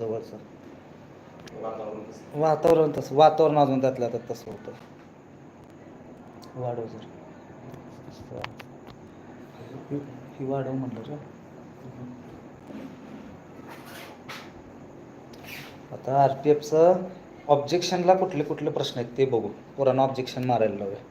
जवळचं. वातावरण तसं. वातावरण अजून त्यातल्या त्यात तसं होतं. वाढव ही- ही वाढव म्हणलं रे. आता आर पी एफचं ऑब्जेक्शनला कुठले कुठले प्रश्न आहेत ते बघू. पुराणं ऑब्जेक्शन मारायला लावूया.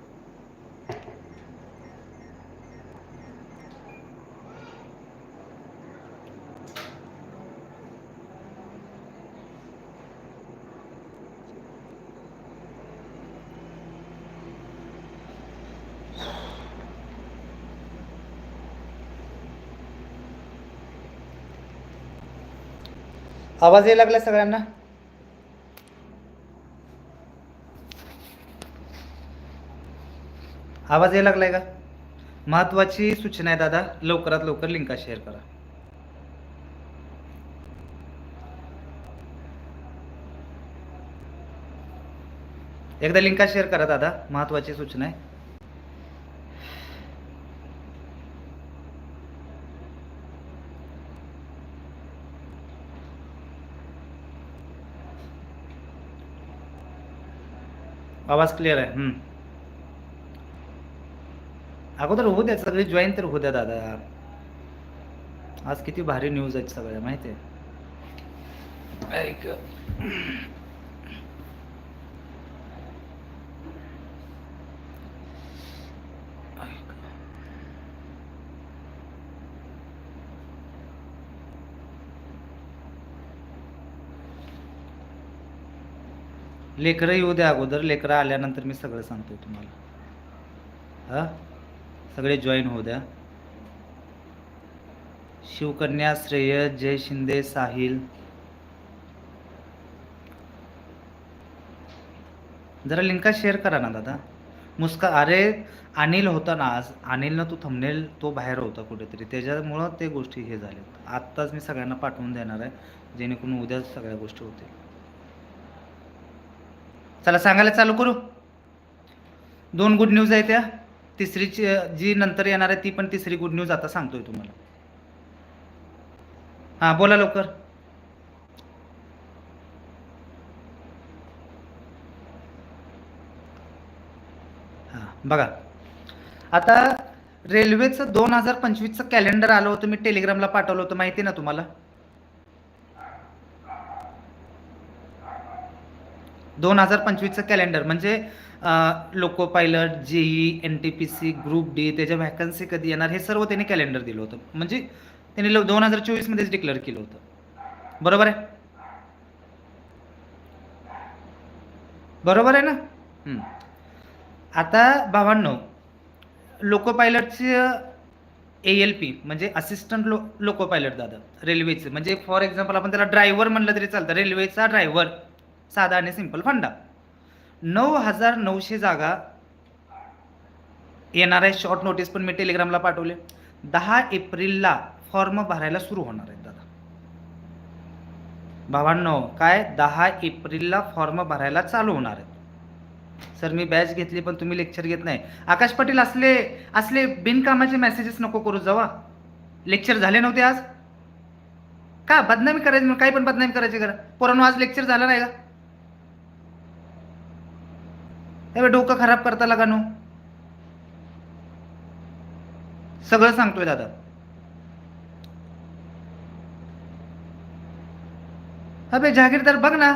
आवाज यायला लागला सगळ्यांना? आवाज यायला लागलाय का? महत्वाची सूचना आहे दादा. लवकरात लवकर लिंका शेअर करा. एकदा लिंका शेअर करा दादा. महत्वाची सूचना आहे. आवाज क्लिअर आहे? अगोदर होऊ द्या सगळे जॉईन तर होऊ द्या दादा. आज किती भारी न्यूज आहेत सगळ्या माहिती आहे लेकरं येऊ द्या अगोदर लेकरं आल्यानंतर मी सगळं सांगतो तुम्हाला. हां? सगळे जॉईन होऊ द्या. शिवकन्या श्रेय जय शिंदे साहिल. जरा लिंका शेअर करा ना दादा. मुस्का अरे अनिल होता ना आज. अनिलनं तू थंबनेल तो बाहेर होता कुठेतरी. त्याच्यामुळं ते गोष्टी हे झाल्यात आत्ताच मी सगळ्यांना पाठवून देणार आहे जेणेकरून उद्या सगळ्या गोष्टी होतील. चला सांगायला चालू करू. दोन गुड न्यूज आहे त्या. तिसरीची जी नंतर येणार आहे ती पण तिसरी गुड न्यूज आता सांगतोय तुम्हाला. हां बोला लवकर. हां बघा. आता रेल्वेचं दोन हजार पंचवीसचं कॅलेंडर आलं होतं मी टेलिग्रामला पाठवलं होतं माहिती ना तुम्हाला? दोन हजार पंचवीसचं कॅलेंडर म्हणजे loco pilot JE N T P C group D त्याच्या व्हॅकन्सी कधी येणार हे सर्व त्यांनी कॅलेंडर दिलं होतं. म्हणजे त्यांनी दोन हजार चोवीसमध्येच डिक्लेअर केलं होतं. बरोबर आहे? बरोबर आहे ना? आता भावांनो लोको पायलटचे ए एल पी म्हणजे असिस्टंट लो लोको पायलट दादा रेल्वेचं म्हणजे फॉर एक्झाम्पल आपण त्याला ड्रायव्हर म्हणलं तरी चालतं. रेल्वेचा ड्रायव्हर साधा आणि सिंपल फंडा. नऊ हजार नऊशे जागा येणार आहे. शॉर्ट नोटीस पण मी टेलिग्रामला पाठवले. दहा एप्रिलला फॉर्म भरायला सुरू होणार आहेत दादा. भावांनो काय? दहा एप्रिलला फॉर्म भरायला चालू होणार आहेत. सर मी बॅच घेतली पण तुम्ही लेक्चर घेत नाही. आकाश पाटील असले असले बिनकामाचे मेसेजेस नको करू जावा. लेक्चर झाले नव्हते आज. का? बदनामी करायची मग काही पण बदनामी करायची करा पोरांनो आज लेक्चर झालं नाही का? हे डोकं खराब करता लागा नो. सगळं सांगतोय दादा. अबे जहागीरदार बघ ना.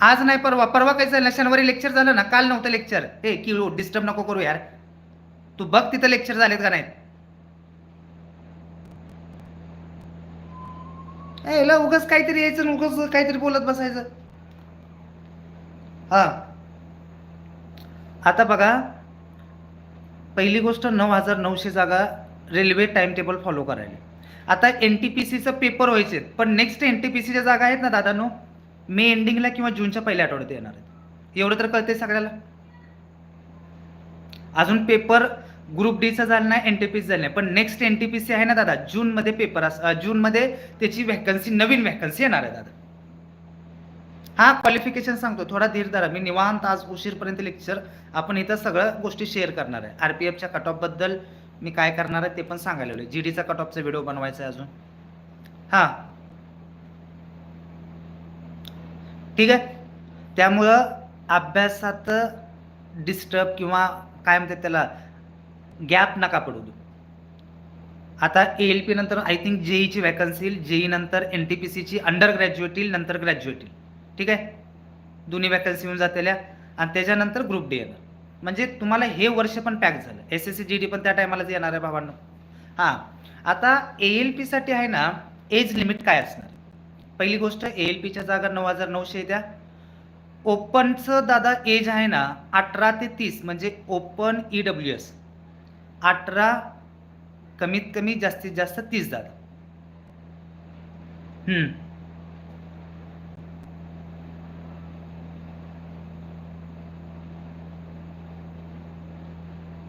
आज नाही परवा परवा काय झालं? शनिवारी लेक्चर झालं ना काल नव्हतं लेक्चर हे की डिस्टर्ब नको करू यार. तू बघ तिथं लेक्चर झालेत का नाहीत. ए, उगस उगाच काहीतरी यायचं उगस काहीतरी बोलत बसायचं. हां. आता बघा पहिली गोष्ट नऊ हजार नऊशे जागा रेल्वे टाइम टेबल फॉलो करायला. आता एन टी पी सीचं पेपर व्हायचे पण नेक्स्ट एन टी पी सीच्या जागा आहेत ना दादानो? मे एंडिंगला किंवा जूनच्या पहिल्या आठवड्यात येणार आहेत. एवढं तर कळते सगळ्याला. अजून पेपर ग्रुप डीचा झाला नाही एन टी पी सी झाला नाही. पण next N T P C आहे ना दादा जूनमध्ये पेपर अस जूनमध्ये त्याची व्हॅकन्सी नवीन व्हॅकन्सी येणार आहे दादा. हा क्वालिफिकेशन सांगतो. थोडा धीर धरा. मी निवांत आज उशीरपर्यंत लेक्चर आपण इथं सगळं गोष्टी शेअर करणार आहे. आर पी एफच्या कट ऑफबद्दल मी काय करणार आहे ते पण सांगायला जी डीचा कट ऑफचा व्हिडिओ बनवायचा आहे अजून. हां. ठीक आहे? त्यामुळं अभ्यासात डिस्टर्ब किंवा काय म्हणतात त्याला गॅप नका पडू देऊ. आता ए एल पी नंतर आय थिंक जेईची वॅकन्सी येईल. जेई नंतर एन टी पी सीची अंडर ग्रॅज्युएट येईल नंतर ग्रॅज्युएट येईल. ठीक आहे? दोन्ही वॅकन्सी येऊन जातेल्या. आणि त्याच्यानंतर ग्रुप डी येणार. म्हणजे तुम्हाला हे वर्ष पण पॅक झालं. S S C G D पण त्या टायमालाच येणार आहे भावांना. हां. आता ए एल पीसाठी आहे ना एज लिमिट काय असणार? पहिली गोष्ट ए एल पीच्या जागा नऊ हजार नऊशे द्या. ओपनचं दादा एज आहे ना अठरा ते तीस म्हणजे ओपन ई डब्ल्यू एस अठरा कमीत कमी जास्तीत जास्त तीस दादा.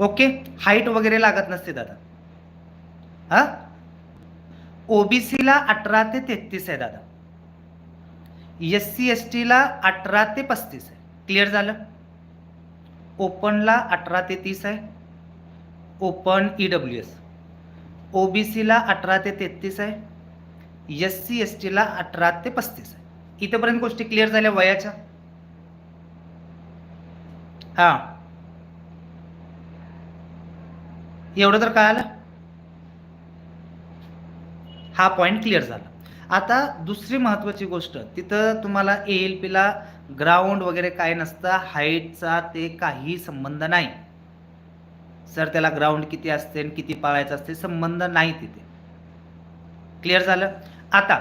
ओके हाईट वगैरे लागत नसते दादा. हा? ओबीसीला अठरा ते तेहतीस आहे दादा. एस सी एस टीला अठरा ते पस्तीस आहे. क्लिअर झालं? ओपनला अठरा ते तीस आहे. ओपन ई डब्ल्यू एस ओबीसीला अठरा ते तेहतीस आहे. एस सी एस टीला अठरा ते पस्तीस आहे. इथंपर्यंत गोष्टी क्लिअर झाल्या वयाच्या? हां. एवढं तर काय आलं हा पॉईंट क्लिअर झाला. आता दुसरी महत्त्वाची गोष्ट तिथं तुम्हाला ए एल पीला ग्राउंड वगैरे काय नसतं हाईटचा ते काही संबंध नाही. सर त्याला ग्राउंड किती असते आणि किती पाळायचं असते संबंध नाही तिथे. क्लिअर झालं? आता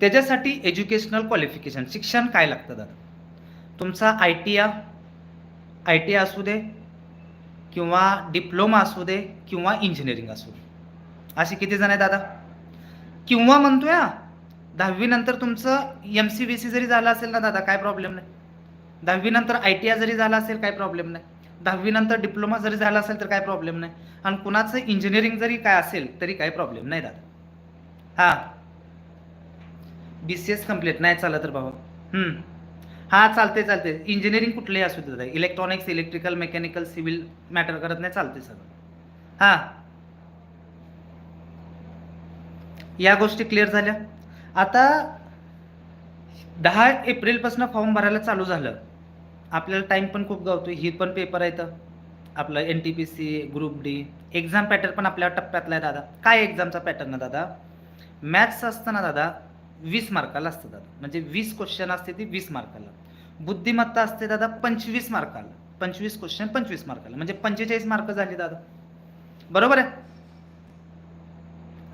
त्याच्यासाठी एज्युकेशनल क्वालिफिकेशन शिक्षण काय लागतं दादा? तुमचा आय टी आय टी असू दे किंवा डिप्लोमा असू दे किंवा इंजिनिअरिंग असू दे. असे किती जण आहे दादा? किंवा म्हणतोय हा, दहावी नंतर तुमचं एम सी बी सी जरी झालं असेल ना दादा काय प्रॉब्लेम नाही. दहावी नंतर आय टी आय जरी झाला असेल काय प्रॉब्लेम नाही. दहावी नंतर डिप्लोमा जरी झाला असेल तर काय प्रॉब्लेम नाही. आणि कुणाचं इंजिनिअरिंग जरी काय असेल तरी काय प्रॉब्लेम नाही दादा. हां. बी सी एस कंप्लीट नाही चालत तर बाबा हा चालते चालते इंजिनिअरिंग कुठलंही असू देत electronics electrical mechanical civil matter करत नाही चालते सगळं. हां. या गोष्टी क्लिअर झाल्या. आता दहा एप्रिलपासून फॉर्म भरायला चालू झालं. आपल्याला टाईम पण खूप गावतो ही पण पेपर आहेत. आपलं N T P C group D exam pattern पण आपल्या टप्प्यातला आहे दादा. काय एक्झामचा पॅटर्न आहे दादा? मॅथ्स असतं ना दादा वीस मार्काला असतं दादा. म्हणजे वीस क्वेश्चन असते ती वीस मार्काला. बुद्धिमत्ता असते दादा पंचवीस मार्काला. पंचवीस क्वेश्चन पंचवीस मार्काला. म्हणजे पंचेचाळीस मार्क झाले दादा. बरोबर आहे?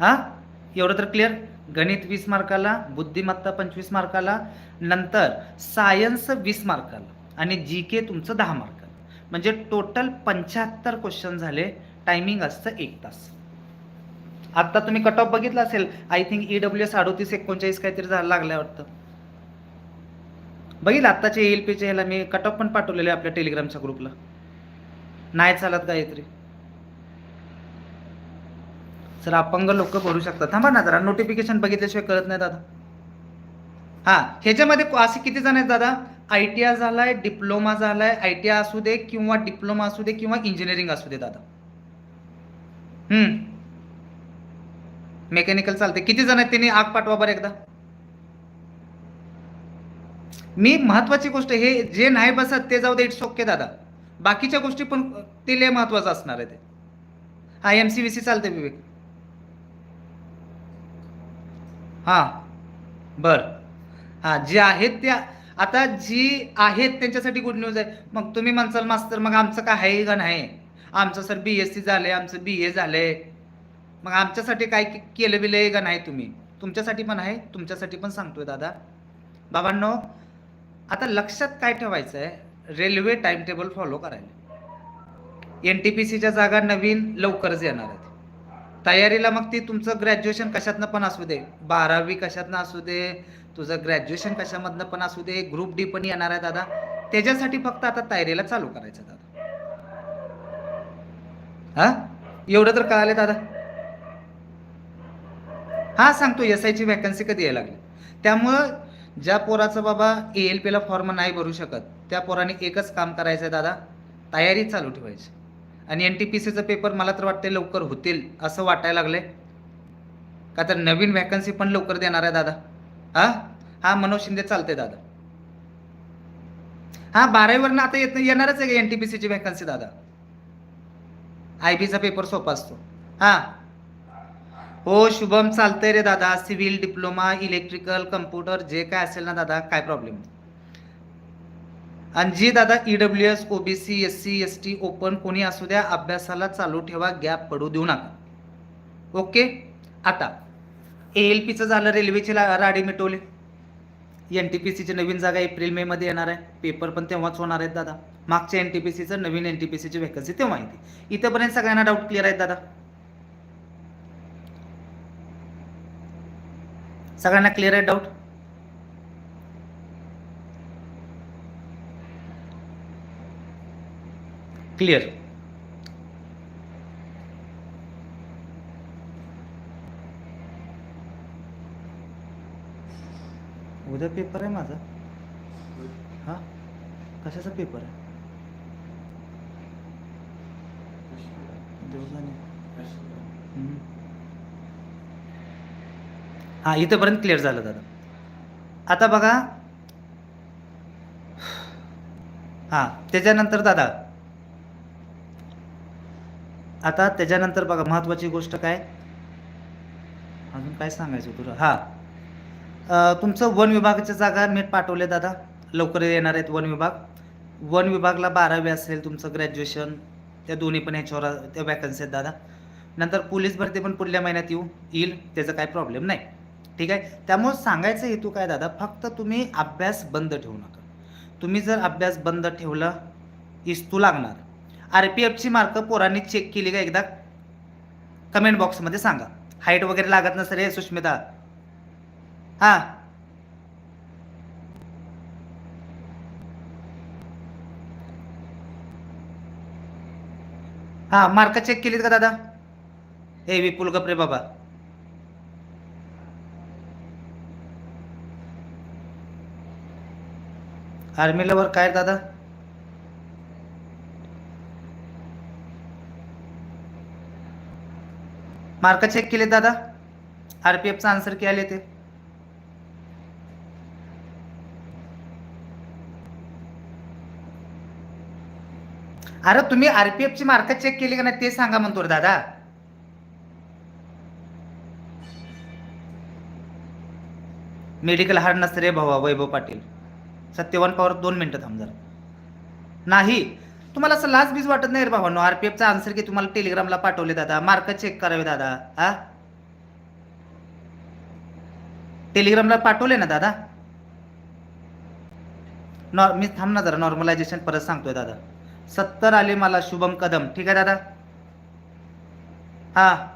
हा? एवढं तर क्लिअर गणित वीस मार्काला बुद्धिमत्ता पंचवीस मार्काला नंतर सायन्स वीस मार्काला आणि जी के तुमचं दहा मार्काला. म्हणजे टोटल पंच्याहत्तर क्वेश्चन झाले. टायमिंग असतं एक तास. आत्ता तुम्ही कट ऑफ बघितला असेल I think E W S अडोतीस एकोणचाळीस काहीतरी झालं लागलं वाटतं. बघितलं आत्ताच्या एल पीच्या ह्याला मी कट ऑफ पण पाठवलेले आहे आपल्या टेलिग्रामच्या ग्रुपला नाही चालत काहीतरी सर अपंग लोक भरू शकतात. थांबा ना जरा नोटिफिकेशन बघितल्याशिवाय कळत नाही दादा. हां ह्याच्यामध्ये असे किती जण आहेत दादा? आय टी आय झालाय डिप्लोमा झालाय आय टी आय असू दे किंवा डिप्लोमा असू दे किंवा इंजिनिअरिंग असू दे दादा. हम्म. मेकॅनिकल चालते. किती जण आहेत त्यांनी आग पाठवा बरं एकदा. मी महत्वाची गोष्ट हे जे नाही बसत ते जाऊ दे इट्स ओके दादा. बाकीच्या गोष्टी पण ते लय महत्वाचं असणार आहे ते. हा एम सी वी सी चालते विवेक. हां बर. हां जे आहेत त्या आता जी आहेत त्यांच्यासाठी गुड न्यूज आहे. मग तुम्ही म्हणसाल मास्तर मग आमचं काय आहे का नाही? आमचं सर बी एस सी झालंय आमचं बी ए झालंय. मग आमच्यासाठी काय केलं बिलं का नाही तुम्ही? तुमच्यासाठी पण आहे तुमच्यासाठी पण सांगतोय दादा. बाबांनो आता लक्षात काय ठेवायचं आहे रेल्वे टाइम टेबल फॉलो करायला. एन टी पी सीच्या जागा नवीन लवकरच येणार आहेत. तयारीला मग ती तुमचं ग्रॅज्युएशन कशातनं पण असू दे. बारावी कशातनं असू दे तुझं ग्रॅज्युएशन कशामधनं पण असू दे ग्रुप डी पण येणार आहे दादा. त्याच्यासाठी फक्त आता तयारीला चालू करायचं दादा. हा? एवढं तर कळाले दादा? हा सांगतो एस आयची वॅकन्सी कधी यायला लागली? त्यामुळं ज्या पोराचं बाबा ए एल पीला फॉर्म नाही भरू शकत त्या पोराने एकच काम करायचं आहे दादा तयारी चालू ठेवायची. आणि एन टी पी सीचं पेपर मला तर वाटते लवकर होतील असं वाटायला लागले का तर नवीन व्हॅकन्सी पण लवकर देणार आहे दादा. हा हा मनोज शिंदे चालते दादा. हा बारावीवरनं आता येत येणारच आहे एन टी पी सीची व्हॅकन्सी दादा? आय बीचा पेपर सोपा असतो. हा. हो शुभम चालतंय रे दादा. सिव्हिल डिप्लोमा इलेक्ट्रिकल कम्प्युटर जे काय असेल ना दादा काय प्रॉब्लेम आणि जी दादा E EW S OBC S C S T open कोणी असू द्या अभ्यासाला चालू ठेवा गॅप पडू देऊ नका. ओके? आता ए एल पीचं झालं रेल्वेची ला- राडी मिटवली. एन टी पी सीची नवीन जागा एप्रिल मे मध्ये येणार आहे. पेपर पण तेव्हाच होणार आहेत दादा. मागच्या एन टी पी सीचं नवीन एन टी पी सीची व्हॅकन्सी तेव्हा येते इथंपर्यंत सगळ्यांना डाऊट क्लिअर आहेत दादा. सगळ्यांना क्लिअर आहे डाऊट क्लिअर उद्या पेपर आहे माझा. हा? कशाचा पेपर आहे? देवजाने. हां इथंपर्यंत क्लिअर झालं दादा. आता बघा. हां त्याच्यानंतर दादा. आता त्याच्यानंतर बघा महत्त्वाची गोष्ट काय? अजून काय सांगायचं तुला? हां. तुमचं वन विभागाच्या जागा मी पाठवले दादा. लवकर येणार आहेत वन विभाग. वन विभागला बारावी असेल तुमचं ग्रॅज्युएशन त्या दोन्ही पण ह्याच्यावर त्या वॅकन्सी आहेत दादा. नंतर पोलीस भरती पण पुढल्या महिन्यात येऊ येईल. त्याचा काय प्रॉब्लेम नाही. ठीक आहे? त्यामुळे सांगायचं हेतू काय दादा? फक्त तुम्ही अभ्यास बंद ठेवू नका. तुम्ही जर अभ्यास बंद ठेवला इस्तू लागणार. आर पी एफची मार्क पोरांनी चेक केली का एकदा? कमेंट बॉक्समध्ये सांगा. हाईट वगैरे लागत नसेल रे सुष्मिता. हां. हां मार्क चेक केलीत का दादा? ए विपुल गपरे बाबा. आर्मी लवर काय दादा? मार्क चेक केले दादा? आरपीएफचा आन्सर की आले ते? अरे तुम्ही आरपीएफची मार्क चेक केली का नाही ते सांगा म्हणतो दादा. मेडिकल हार्ड नसते रे भावा वैभव पाटील. सत्यवान पवार दोन मिनटं थांब जरा. नाही तुम्हाला असं लाज बीज वाटत नाही रे भावानो? आरपीएफचा आन्सर की तुम्हाला टेलिग्रामला पाठवले दादा. मार्क चेक करावे दादा. हा? टेलिग्रामला पाठवले ना दादा? नॉ मी थांब ना जरा. नॉर्मलायझेशन परत सांगतोय दादा. सत्तर आले मला शुभम कदम. ठीक आहे दादा? हा.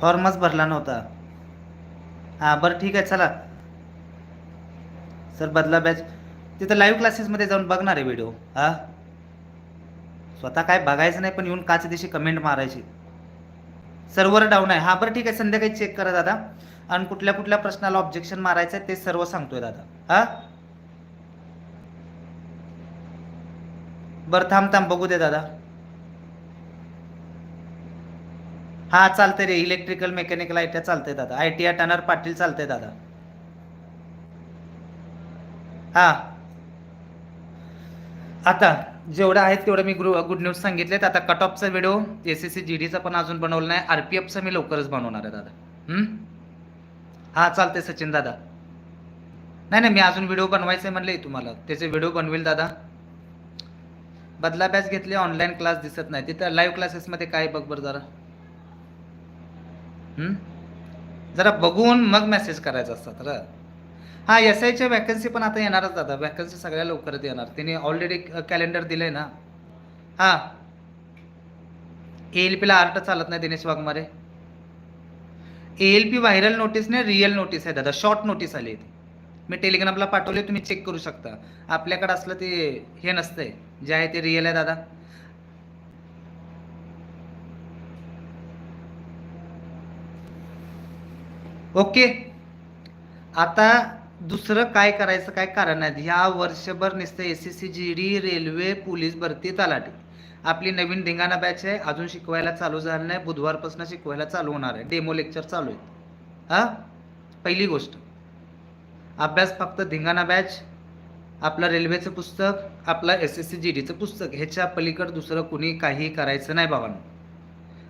फॉर्मच भरला नव्हता. हां बरं ठीक आहे चला. सर बदला बॅच तिथं लाईव्ह क्लासेसमध्ये जाऊन बघणार आहे व्हिडिओ हां? स्वतः काय बघायचं नाही पण येऊन काच दिवशी कमेंट मारायची. सर्व्हर डाऊन आहे. हां बरं ठीक आहे संध्याकाळी चेक करा दादा. आणि कुठल्या कुठल्या प्रश्नाला ऑब्जेक्शन मारायचं आहे ते सर्व सांगतोय दादा. हां? बरं थांब थांब बघू दे दादा. हा चालतंय रे इलेक्ट्रिकल मेकॅनिकल आय टी चालतंय दादा. I T I turner Patil चालतंय दादा. हा. आता जेवढं आहेत तेवढं मी ग्रु गुड न्यूज सांगितलेत. आता cut ऑफचा video S S C G डीचा पण अजून बनवला नाही. आर पी एफचा मी लवकरच बनवणार आहे दादा. हां हा चालतंय सचिन दादा. नाही नाही मी अजून व्हिडिओ बनवायचे म्हणले तुम्हाला. त्याचे व्हिडिओ बनवेल दादा. बदला बॅच घेतले ऑनलाईन क्लास दिसत नाही. तिथं लाईव्ह क्लासेसमध्ये काय बघ बरं जरा. जरा बघून मग मेसेज करायचा असतात र हा एस आयच्या वॅकन्सी पण आता येणारच दादा. वॅकन्सी सगळ्या लवकरच येणार. तिने ऑलरेडी कॅलेंडर दिलंय ना. हा. ए एल पीला आर्ट चालत नाही Dinesh Waghmare. A L P viral notice नाही रिअल नोटीस आहे दादा. शॉर्ट नोटीस आली ती. मी टेलिग्रामला पाठवले तुम्ही चेक करू शकता. आपल्याकडे असलं ते हे नसतंय. जे आहे ते रिअल आहे दादा. ओके. आता दुसरं काय करायचं काय कारण आहे? ह्या वर्षभर नुसतं S S C G D railway police भरती तलाठी. आपली नवीन धिंगाणा बॅच आहे अजून शिकवायला चालू झालं नाही बुधवारपासून शिकवायला चालू होणार आहे. डेमो लेक्चर चालू आहेत. हां? पहिली गोष्ट. अभ्यास फक्त धिंगाणा बॅच आपलं रेल्वेचं पुस्तक आपलं एस एस सी जी डीचं पुस्तक ह्याच्या पलीकडे दुसरं कुणी काही करायचं नाही बाबांनो.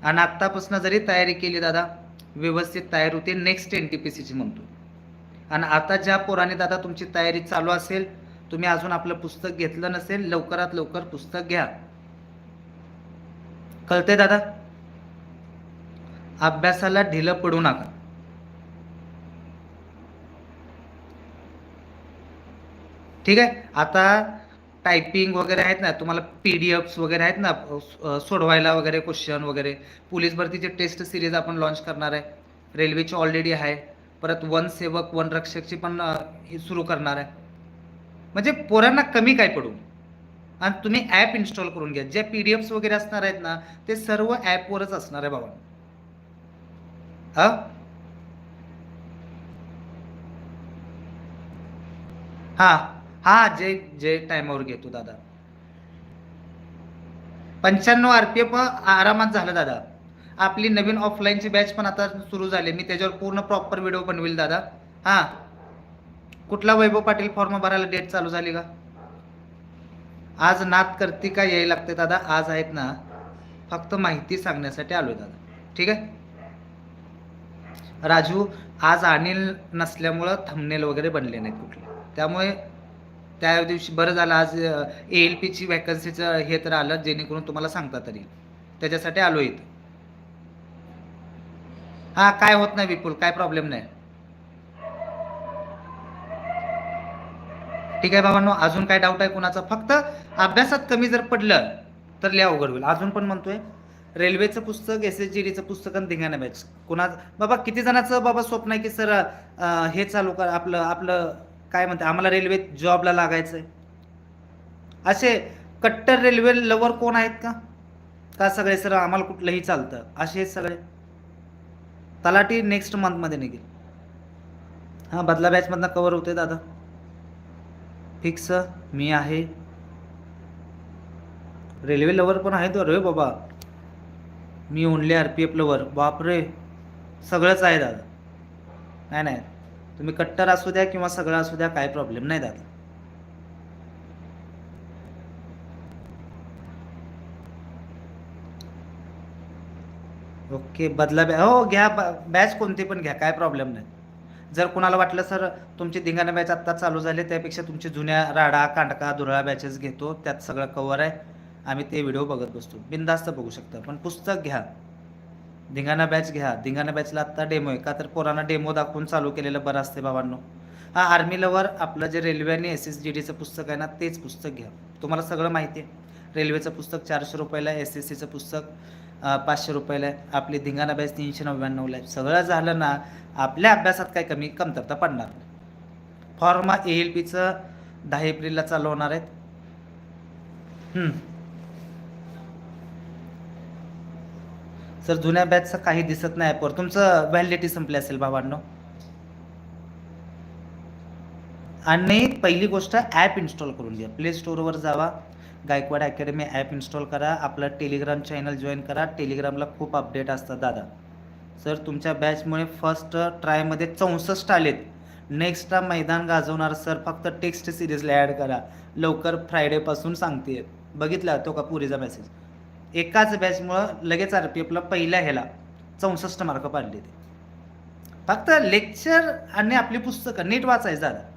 आणि आत्तापासून जरी तयारी केली दादा व्यवस्थित तयार होते नेक्स्ट एन टी पी सीची म्हणतो. आणि आता ज्या पोराने दादा तुमची तयारी चालू असेल तुम्ही अजून आपलं पुस्तक घेतलं नसेल लवकरात लवकर पुस्तक घ्या. कळतंय दादा? अभ्यासाला ढिलं पडू नका. ठीक आहे? आता टायपिंग वगैरे आहेत ना तुम्हाला पी डी एफ्स वगैरे आहेत ना सोडवायला वगैरे क्वेश्चन वगैरे. पोलीस भरतीचे टेस्ट सिरीज आपण लॉन्च करणार आहे. रेल्वेची ऑलरेडी आहे. परत वन सेवक वन रक्षकची पण सुरू करणार आहे. म्हणजे पोरांना कमी काय पडू? आणि तुम्ही ॲप इन्स्टॉल करून घ्या. जे पी डी एफ्स वगैरे असणार आहेत ना ते सर्व ॲपवरच असणार आहे बाबा. हा? हां. हा जे जे टायमावर घेतो दादा. पंच्याण्णव आरपीएफ आरामात झालं दादा. आपली नवीन ऑफलाईनची बॅच पण आता सुरू झाली. मी त्याच्यावर पूर्ण प्रॉपर व्हिडिओ बनवेल दादा. हा. कुठला वैभव पाटील फॉर्म भरायला डेट चालू झाली का? आज नात करती का यायला लागते दादा? आज आहेत ना फक्त माहिती सांगण्यासाठी आलोय दादा. ठीक आहे? राजू आज अनिल नसल्यामुळं थंबनेल वगैरे बनले नाहीत कुठले. त्यामुळे त्या दिवशी बरं झालं आज ए एल पीची वॅकन्सीचं हे तर आलं जेणेकरून तुम्हाला सांगता तरी. त्याच्यासाठी आलो इथं. हां काय होत नाही विपुल काय प्रॉब्लेम नाही. ठीक आहे बाबांनो अजून काय डाऊट आहे कुणाचा? फक्त अभ्यासात कमी जर पडलं तर लिहा अवघड होईल. अजून पण म्हणतोय रेल्वेचं पुस्तक एस एस जी डीचं पुस्तक आणि धिंगाणा बॅच कुणा बाबा किती जणांचं बाबा स्वप्न आहे की सर हे चालू कर आपलं आपलं काय म्हणते आम्हाला रेल्वेत जॉबला लागायचं आहे असे कट्टर रेल्वे लवर कोण आहेत का? का सगळे सर आम्हाला कुठलंही चालतं? असे आहेत सगळे. तलाठी नेक्स्ट मंथमध्ये निघेल. हां बदला बॅचमधनं कवर होते दादा. फिक्स मी आहे. रेल्वे लवर पण आहे तो रे बाबा. मी only R P F lover बापरे. सगळंच आहे दादा. नाही नाही. तुम्ही कट्टर असू द्या किंवा सगळं असू द्या काय प्रॉब्लेम नाही दादा. ओके बदला बॅ हो घ्या बॅच कोणती पण घ्या काय प्रॉब्लेम नाही. जर कुणाला वाटलं सर तुमची धिंगाणा बॅच आत्ता चालू झाली त्यापेक्षा तुमची जुन्या राडा कांडका दुरळा बॅचेस घेतो त्यात सगळं कवर आहे. आम्ही ते व्हिडिओ बघत बसतो. बिंदास्त बघू शकता पण पुस्तक घ्या. धिंगाणा बॅच घ्या. धिंगाणा बॅचला आत्ता डेमो आहे. का तर पोरांना डेमो दाखवून चालू केलेलं बरं असते बाबांनो. हा आर्मी लवर आपलं जे रेल्वे आणि एस एस जी डीचं पुस्तक आहे ना तेच पुस्तक घ्या. तुम्हाला सगळं माहिती आहे. रेल्वेचं पुस्तक चारशे रुपयाला आहे एस एस सीचं पुस्तक पाचशे रुपयाला आहे. आपली धिंगाणा बॅच तीनशे नव्याण्णवला आहे. सगळं झालं ना आपल्या अभ्यासात काय कमी कमतरता पडणार फॉर्मा फॉर्म ए एल पीचं दहा एप्रिलला चालू होणार आहेत. सर जुन्या बॅचचं काही दिसत नाही ॲपवर तुमचं व्हॅलिडिटी संपली असेल बाबांनो आणि पहिली गोष्ट ॲप इन्स्टॉल करून घ्या. प्ले स्टोअरवर जावा. गायकवाड अकॅडमी ॲप इन्स्टॉल करा. आपलं टेलिग्राम चॅनल जॉईन करा. टेलिग्रामला खूप अपडेट असतात दादा. सर तुमच्या बॅचमुळे फर्स्ट ट्रायमध्ये चौसष्ट आलेत. नेक्स्ट मैदान गाजवणार सर फक्त टेक्स्ट सिरीजला ॲड करा. लवकर फ्रायडेपासून सांगते बघितला तो का पुरीचा मेसेज एकाच बॅचमुळं लगेच आर पी एफला पहिल्या ह्याला चौसष्ट मार्क पाडले ते. फक्त लेक्चर आणि आपली पुस्तकं नीट वाचायचं दादा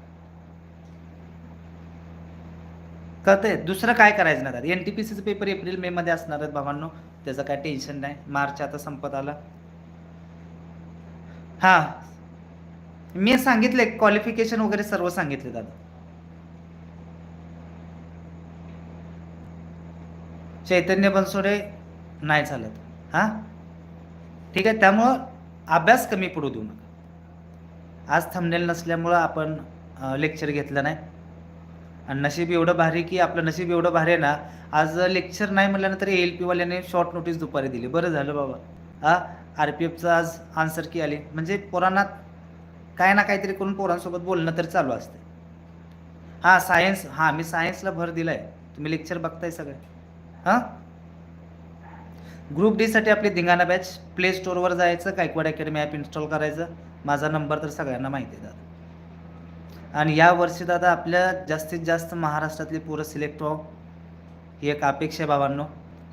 कळतंय? दुसरं काय करायचं ना दादा एन टी पी सीचं पेपर एप्रिल मे मध्ये असणार आहेत बाबांनो त्याचं काय टेन्शन नाही. मार्च आता संपत आला. हां. मी सांगितले क्वालिफिकेशन वगैरे सर्व सांगितले दादा चैतन्य बनसोडे नाही चालत. हां? ठीक आहे त्यामुळं अभ्यास कमी पडू देऊ नका. आज थंबनेल नसल्यामुळं आपण लेक्चर घेतलं नाही. आणि नशीब एवढं भारी की आपलं नशीब एवढं भारी आहे ना आज लेक्चर नाही म्हटल्यानंतर ए एल पीवाल्याने शॉर्ट नोटीस दुपारी दिली. बरं झालं बाबा. हा? आर पी एफचं आज आन्सर की आली. म्हणजे पोरांना काय ना काहीतरी करून पोरांसोबत बोलणं तर चालू असते हां सायन्स हां मी सायन्सला भर दिला आहे तुम्ही लेक्चर बघताय सगळे. हां? ग्रुप डीसाठी आपली धिंगाणा बॅच प्ले स्टोअरवर जायचं गायकवाड अकॅडमी ॲप इन्स्टॉल करायचं. माझा नंबर तर सगळ्यांना माहिती आहे दादा. आणि या वर्षी दादा आपल्या जास्तीत जास्त महाराष्ट्रातली पोरं सिलेक्ट व्हावं ही एक अपेक्षा आहे बाबांनो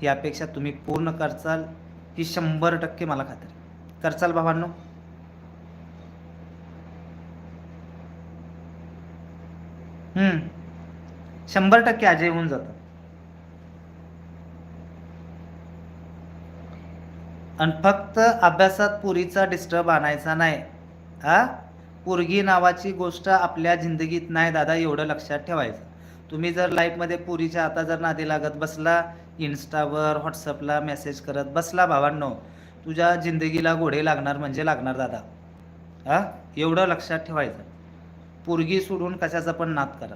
ही अपेक्षा तुम्ही पूर्ण करचाल ही शंभर टक्के मला खात्री करचाल बाबांनो शंभर टक्के अजय होऊन जातं. आणि फक्त अभ्यासात पुरीचा डिस्टर्ब आणायचा नाही. हा? पोरगी नावाची गोष्ट आपल्या जिंदगीत नाही दादा एवढं लक्षात ठेवायचं. तुम्ही जर लाईफमध्ये पुरीच्या आता जर नादी लागत बसला इन्स्टावर व्हॉट्सअपला मेसेज करत बसला भावांनो तुझ्या जिंदगीला घोडे लागणार म्हणजे लागणार दादा. हा? एवढं लक्षात ठेवायचं. पोरगी सोडून कशाचा पण नाद करा.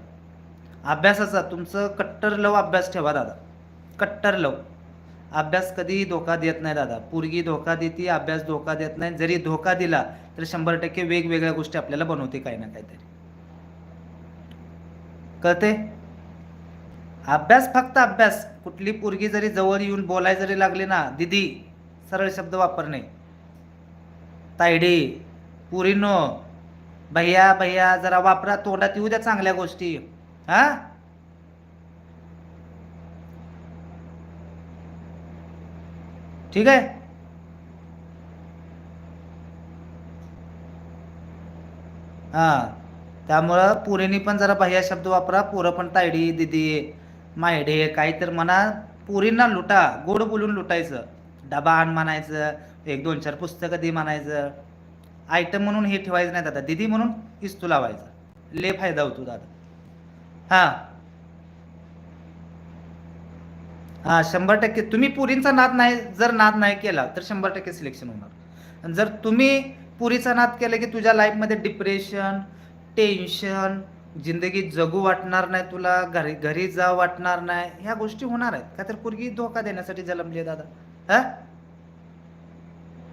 अभ्यासाचा तुमचं कट्टर लव अभ्यास ठेवा दादा. कट्टर लव. अभ्यास कधीही धोका देत नाही दादा. पोरगी धोका देते अभ्यास धोका देत नाही. जरी धोका दिला तर शंभर टक्के वेगवेगळ्या गोष्टी आपल्याला बनवते काही ना काहीतरी. कळते अभ्यास फक्त अभ्यास. कुठली पोरगी जरी जवळ येऊन बोलाय जरी लागली ना दिदी सरळ शब्द वापरणे. तायडी पुरीनो भैया भैया जरा वापरा तोंडात येऊ द्या चांगल्या गोष्टी. हा? ठीक आहे? हां. त्यामुळं पुरीनी पण जरा बाह्य शब्द वापरा पोरं पण तायडी दिदी मायडे काही तर म्हणा पुरींना लुटा गोड बोलून लुटायचं. डबा आण म्हणायचं एक दोन चार पुस्तकं दे म्हणायचं. आयटम म्हणून हे ठेवायचं नाही दादा दिदी म्हणून इस्तू लावायचा. ले फायदा होतो दादा. हां. हा शंभर टक्के. तुम्ही पुरींचा नाद नाही जर नाद नाही केला तर शंभर टक्के सिलेक्शन होणार. आणि जर तुम्ही पुरीचा नाद केला की तुझ्या लाईफमध्ये डिप्रेशन टेन्शन जिंदगी जगू वाटणार नाही तुला घरी घरी जा वाटणार नाही ह्या गोष्टी होणार आहेत. का तर पुरगी धोका देण्यासाठी जन्मली आहे दादा. हा?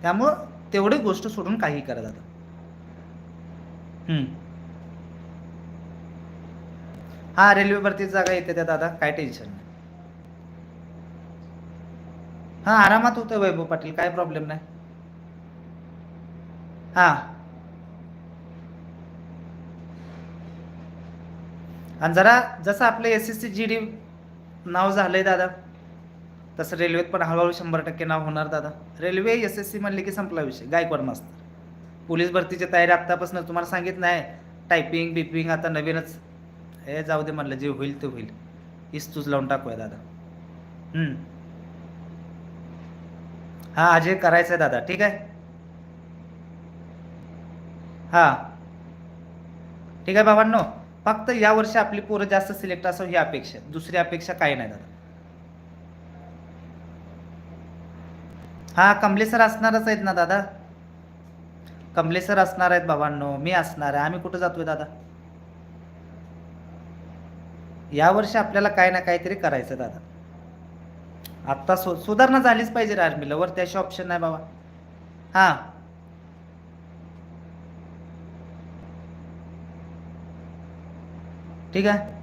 त्यामुळं तेवढी गोष्ट सोडून काही करा दादा. हम्म. हा रेल्वे भरती जागा येते त्या दादा. काय टेन्शन नाही. हा आरामात होतं वैभव पाटील काय प्रॉब्लेम नाही. हा. आणि जरा जसं आपलं S S C G D नाव झालंय दादा तसं रेल्वेत पण हळूहळू शंभर टक्के नाव होणार दादा. रेल्वे एस एस सी म्हणले की संपला विषय गायकवाड मास्तर. पोलीस भरतीची तयारी आत्तापासून तुम्हाला सांगितलं आहे टायपिंग बिपिंग आता नवीनच हे जाऊ दे म्हणलं जे होईल ते होईल. इस्तूच लावून टाकूया दादा. हम्म. हा अजय करायचं आहे दादा ठीक आहे? हा. ठीक आहे बाबांनो फक्त या वर्षी आपली पोरं जास्त सिलेक्ट असावं ही अपेक्षा दुसरी अपेक्षा काही नाही दादा. हा कमले सर असणारच आहेत ना दादा? कमले सर असणार आहेत बाबांनो मी असणार आहे. आम्ही कुठं जातोय दादा? या वर्षी आपल्याला काय ना काहीतरी करायचं दादा. आत्ता सु सुधारणा झालीच पाहिजे रे आर्मीला. वर त्याशिवाय ऑप्शन नाही बाबा. हा. ठीक आहे.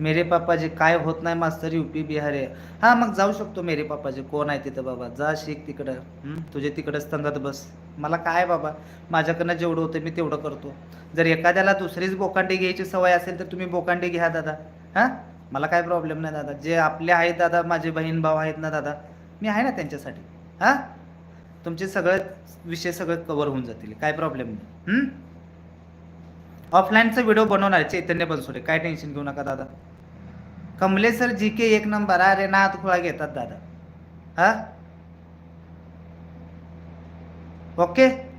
मेरे पापाजी काय होत नाही मास्तर युपी बिहार आहे. हा मग जाऊ शकतो मेरे पापाजी. कोण आहे तिथं बाबा? जा शिक तिकडं. तुझे तिकडं तंगत बस. मला काय बाबा? माझ्याकडनं जेवढं होतं मी तेवढं करतो. जर एखाद्याला दुसरीच बोकांडी घ्यायची सवय असेल तर तुम्ही बोकांडी घ्या दादा. हां? मला काय प्रॉब्लेम नाही दादा. जे आपले आहेत दादा माझे बहीण भाऊ आहेत ना दादा मी आहे ना त्यांच्यासाठी. हां? तुमचे सगळे विषय सगळे कवर होऊन जातील. काय प्रॉब्लेम नाही. ऑफलाईनचा व्हिडिओ बनवणार चैतन्य बनसोडे. काय टेन्शन घेऊ नका दादा. कमले सर जी के एक नंबर अरे नात खुळा घेतात दादा. हा? ओके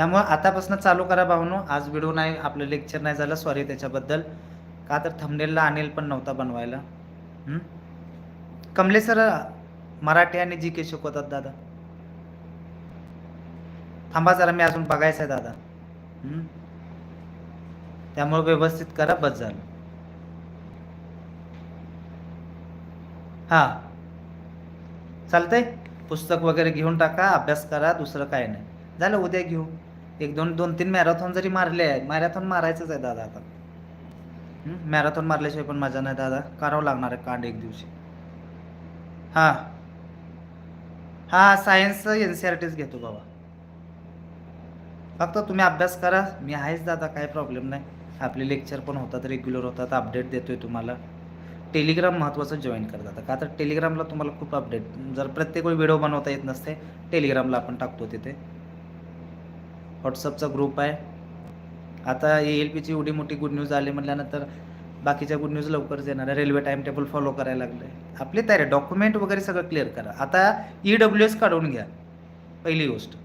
त्यामुळं आतापासून चालू करा भावनो. आज व्हिडिओ नाही आपलं लेक्चर नाही झालं. सॉरी त्याच्याबद्दल. का तर थंबनेलला अनिल पण नव्हता बनवायला. कमले सर मराठी आणि जी के शिकवतात दादा. थांबा जरा मी अजून बघायचं आहे दादा. त्यामुळं त्यामुळे व्यवस्थित करा बस झालं. हा. चालतंय? पुस्तक वगैरे घेऊन टाका अभ्यास करा दुसरं काय नाही. झालं उद्या घेऊ. एक दोन दोन तीन मॅरेथॉन जरी मारले आहे मॅरेथॉन मारायचंच आहे दादा आता. मॅरेथॉन मारल्याशिवाय पण मजा नाही दादा. करावं लागणार आहे कांड एक दिवशी. हां. हां सायन्स एन सी आर टीच घेतो बाबा. फक्त तुम्ही अभ्यास करा. मी आहेच दादा काही प्रॉब्लेम नाही. आपले लेक्चर पण होतात रेग्युलर होतात. अपडेट देतोय तुम्हाला. टेलिग्राम महत्त्वाचं जॉईन कर दादा. का तर टेलिग्रामला तुम्हाला खूप अपडेट जर प्रत्येक वेळी व्हिडिओ बनवता येत नसते टेलिग्रामला आपण टाकतो तिथे. व्हॉट्सअपचा ग्रुप आहे. आता ए एल पीची एवढी मोठी गुड न्यूज आली म्हटल्यानंतर बाकीच्या गुड न्यूज लवकरच येणार आहे. रेल्वे टाइम टेबल फॉलो करायला लागलं आहे आपली तयारी डॉक्युमेंट वगैरे सगळं क्लिअर करा. आता ई डब्ल्यू एस काढून घ्या. पहिली गोष्ट.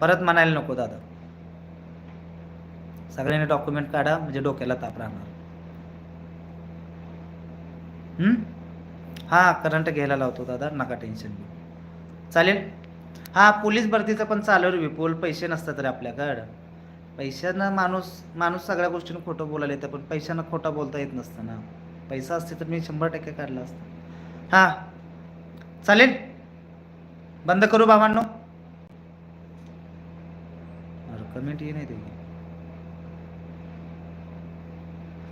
परत म्हणायला नको दादा. सगळ्यांनी डॉक्युमेंट काढा म्हणजे डोक्याला ताप राहणार. हां करंट घ्यायला लावतो दादा. नका टेन्शन घेऊ. चालेल? हा पोलीस भरतीचं पण चालू रे विपुल पैसे नसतात रे आपल्याकडं. पैशानं माणूस माणूस सगळ्या गोष्टीनं खोटं बोलायला येतं पण पैशानं खोटं बोलता येत नसतं ना. पैसा असते तर मी शंभर टक्के काढला असतं. हां. चालेल? बंद करू बाबांनो कमेंट ये नाही ते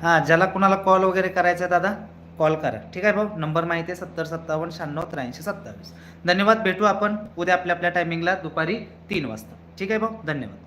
हां ज्याला कुणाला कॉल वगैरे करायचा आहे दादा? कॉल करा. ठीक आहे भाऊ? नंबर माहिती आहे सत्तर सत्तावन्न शहाण्णव त्र्याऐंशी सत्तावीस. धन्यवाद. भेटू आपण उद्या आपल्या आपल्या टायमिंगला दुपारी तीन वाजता. ठीक आहे भाऊ? धन्यवाद.